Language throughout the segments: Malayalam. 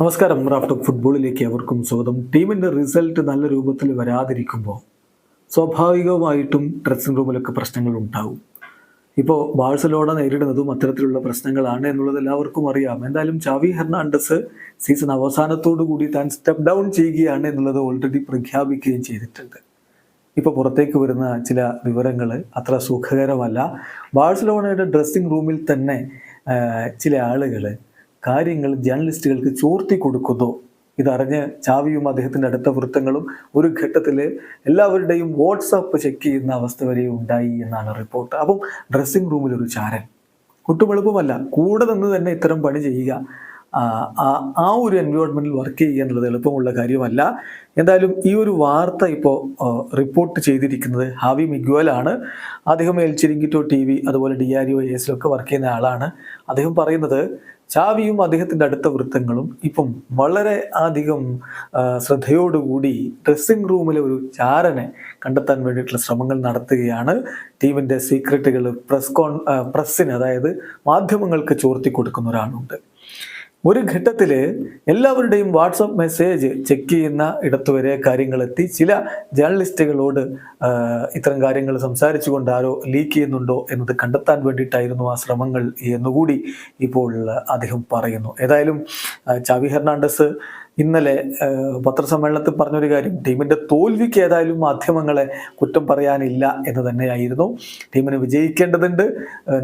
നമസ്കാരം റാഫ്റ്റ് ഫുട്ബോളിലേക്ക് അവർക്കും സ്വാഗതം. ടീമിന്റെ റിസൾട്ട് നല്ല രൂപത്തിൽ വരാതിരിക്കുമ്പോൾ സ്വാഭാവികമായിട്ടും ഡ്രസ്സിംഗ് റൂമിലൊക്കെ പ്രശ്നങ്ങൾ ഉണ്ടാകും ഇപ്പോൾ ബാഴ്സലോണ നേരിടുന്നതും അത്തരത്തിലുള്ള പ്രശ്നങ്ങളാണ് എന്നുള്ളത് എല്ലാവർക്കും അറിയാം. എന്തായാലും ചാവി ഹെർണാണ്ടസ് സീസൺ അവസാനത്തോടു കൂടി താൻ സ്റ്റെപ്പ് ഡൗൺ ചെയ്യുകയാണ് എന്നുള്ളത് ഓൾറെഡി പ്രഖ്യാപിക്കുകയും ചെയ്തിട്ടുണ്ട്. ഇപ്പോൾ പുറത്തേക്ക് വരുന്ന ചില വിവരങ്ങൾ അത്ര സുഖകരമല്ല. ബാഴ്സലോണയുടെ ഡ്രസ്സിംഗ് റൂമിൽ തന്നെ ചില ആളുകൾ കാര്യങ്ങൾ ജേർണലിസ്റ്റുകൾക്ക് ചോർത്തി കൊടുക്കുന്നു. ഇതറിഞ്ഞ് ചാവിയും അദ്ദേഹത്തിന്റെ അടുത്ത വൃത്തങ്ങളും ഒരു ഘട്ടത്തിൽ എല്ലാവരുടെയും വാട്സാപ്പ് ചെക്ക് ചെയ്യുന്ന അവസ്ഥ വരെ ഉണ്ടായി എന്നാണ് റിപ്പോർട്ട്. അപ്പം ഡ്രസ്സിംഗ് റൂമിൽ ഒരു ചാരൻ. ഒട്ടും എളുപ്പമല്ല. കൂടെ നിന്ന് തന്നെ ഇത്തരം പണി ചെയ്യുക. ആ, ഒരു എൻവയോൺമെന്റിൽ വർക്ക് ചെയ്യുക എന്നുള്ളത് എളുപ്പമുള്ള കാര്യമല്ല. എന്തായാലും ഈ ഒരു വാർത്ത ഇപ്പോൾ റിപ്പോർട്ട് ചെയ്തിരിക്കുന്നത് ഹാവി മിഗ്വലാണ് അദ്ദേഹം എൽ ചിരിങ്കിറ്റോ ടി വി അതുപോലെ ഡി ആർ ഒ എസിലൊക്കെ വർക്ക് ചെയ്യുന്ന ആളാണ്. അദ്ദേഹം പറയുന്നത് ചാവിയും അദ്ദേഹത്തിന്റെ അടുത്ത വൃത്തങ്ങളും ഇപ്പം വളരെ അധികം ശ്രദ്ധയോടുകൂടി ഡ്രസ്സിംഗ് റൂമിലെ ഒരു ചാരനെ കണ്ടെത്താൻ വേണ്ടിയിട്ടുള്ള ശ്രമങ്ങൾ നടത്തുകയാണ്. ടീമിന്റെ സീക്രട്ടുകൾ പ്രസ് കോൺ പ്രസ്സിന് അതായത് മാധ്യമങ്ങൾക്ക് ചോർത്തി കൊടുക്കുന്ന ഒരാളുണ്ട്. ഒരു ഘട്ടത്തിൽ എല്ലാവരുടെയും വാട്സപ്പ് മെസ്സേജ് ചെക്ക് ചെയ്യുന്ന ഇടത്തുവരെ കാര്യങ്ങൾ എത്തി ചില ജേർണലിസ്റ്റുകളോട് ഇത്തരം കാര്യങ്ങൾ സംസാരിച്ചുകൊണ്ട് ആരോ ലീക്ക് ചെയ്യുന്നുണ്ടോ എന്നത് കണ്ടെത്താൻ വേണ്ടിയിട്ടായിരുന്നു ആ ശ്രമങ്ങൾ എന്നുകൂടി ഇപ്പോൾ അദ്ദേഹം പറയുന്നു. ഏതായാലും ചാവി ഹെർണാണ്ടസ് ഇന്നലെ പത്രസമ്മേളനത്തിൽ പറഞ്ഞൊരു കാര്യം ടീമിന്റെ തോൽവിക്ക് ഏതായാലും മാധ്യമങ്ങളെ കുറ്റം പറയാനില്ല എന്ന് തന്നെയായിരുന്നു. ടീമിന് വിജയിക്കേണ്ടതുണ്ട്.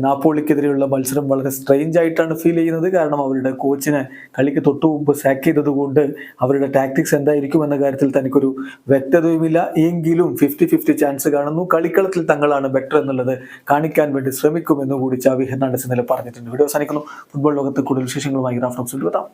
നാപ്പോളിക്കെതിരെയുള്ള മത്സരം വളരെ സ്ട്രെയിഞ്ച് ആയിട്ടാണ് ഫീൽ ചെയ്യുന്നത്. കാരണം അവരുടെ കോച്ചിനെ കളിക്ക് തൊട്ടു മുമ്പ് സാക്ക് ചെയ്തതുകൊണ്ട് അവരുടെ ടാക്ടിക്സ് എന്തായിരിക്കും എന്ന കാര്യത്തിൽ തനിക്കൊരു വ്യക്തതയുമില്ല. എങ്കിലും ഫിഫ്റ്റി ഫിഫ്റ്റി ചാൻസ് കാണുന്നു. കളിക്കളത്തിൽ തങ്ങളാണ് ബെറ്റർ എന്നുള്ളത് കാണിക്കാൻ വേണ്ടി ശ്രമിക്കുമെന്ന് കൂടി ചാവി ഹെർണാണ്ടസ് ഇന്നലെ പറഞ്ഞിട്ടുണ്ട്. വീഡിയോ അവസാനിക്കുന്നു. ഫുട്ബോൾ ലോകത്ത് കൂടുതൽ വിശേഷങ്ങളുമായി റാഫ്റ്റോക്സിൽ എത്താം